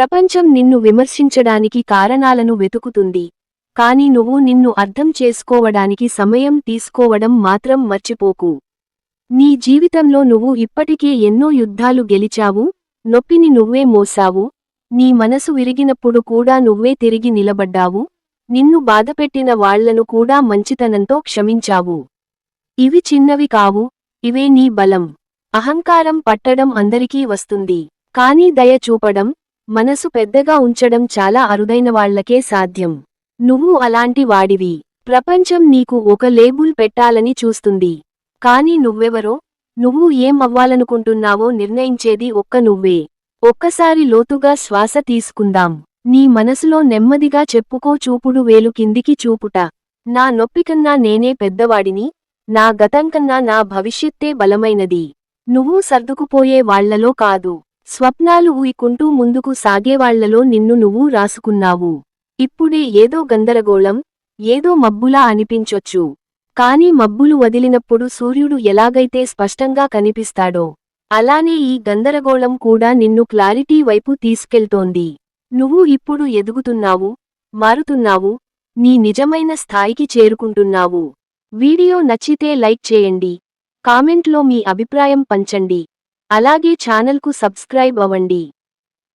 ప్రపంచం నిన్ను విమర్శించడానికి కారణాలను వెతుకుతుంది. కాని నువ్వు నిన్ను అర్థం చేసుకోవడానికి సమయం తీసుకోవడం మాత్రం మర్చిపోకు. నీ జీవితంలో నువ్వు ఇప్పటికే ఎన్నో యుద్ధాలు గెలిచావు నొప్పిని నువ్వే మోసావు నీ మనసు విరిగినప్పుడు కూడా నువ్వే తిరిగి నిలబడ్డావు నిన్ను బాధపెట్టిన వాళ్ళను కూడా మంచితనంతో క్షమించావు. ఇవి చిన్నవి కావు ఇవే నీ బలం. అహంకారం పట్టడం అందరికీ వస్తుంది. కానీ దయ చూపడం మనసు పెద్దగా ఉంచడం చాలా అరుదైన వాళ్ళకే సాధ్యం. నువ్వు అలాంటి వాడివి. ప్రపంచం నీకు ఒక లేబుల్ పెట్టాలని చూస్తుంది. కాని నువ్వెవరో? నువ్వు ఏం అవ్వాలనుకుంటున్నావో నిర్ణయించేది ఒక్క నువ్వే. ఒక్కసారి లోతుగా శ్వాస తీసుకుందాం. నీ మనసులో నెమ్మదిగా చెప్పుకో చూపుడు వేలు కిందికి చూపుట. నా నొప్పికన్నా నేనే పెద్దవాడిని. నా గతంకన్నా నా భవిష్యత్తే బలమైనది. నువ్వు సర్దుకుపోయే వాళ్ళలో కాదు. స్వప్నాలు ఊయికుంటూ ముందుకు సాగేవాళ్ళలో నిన్ను నువ్వు రాసుకున్నావు. ఇప్పుడే ఏదో గందరగోళం ఏదో మబ్బులా అనిపించొచ్చు. కాని మబ్బులు వదిలినప్పుడు సూర్యుడు ఎలాగైతే స్పష్టంగా కనిపిస్తాడో అలానే ఈ గందరగోళం కూడా నిన్ను క్లారిటీ వైపు తీసుకెళ్తోంది. నువ్వు ఇప్పుడు ఎదుగుతున్నావు మారుతున్నావు నీ నిజమైన స్థాయికి చేరుకుంటున్నావు. వీడియో నచ్చితే లైక్ చేయండి. కామెంట్లో మీ అభిప్రాయం పంచండి. అలాగే ఛానల్కు సబ్స్క్రైబ్ అవ్వండి.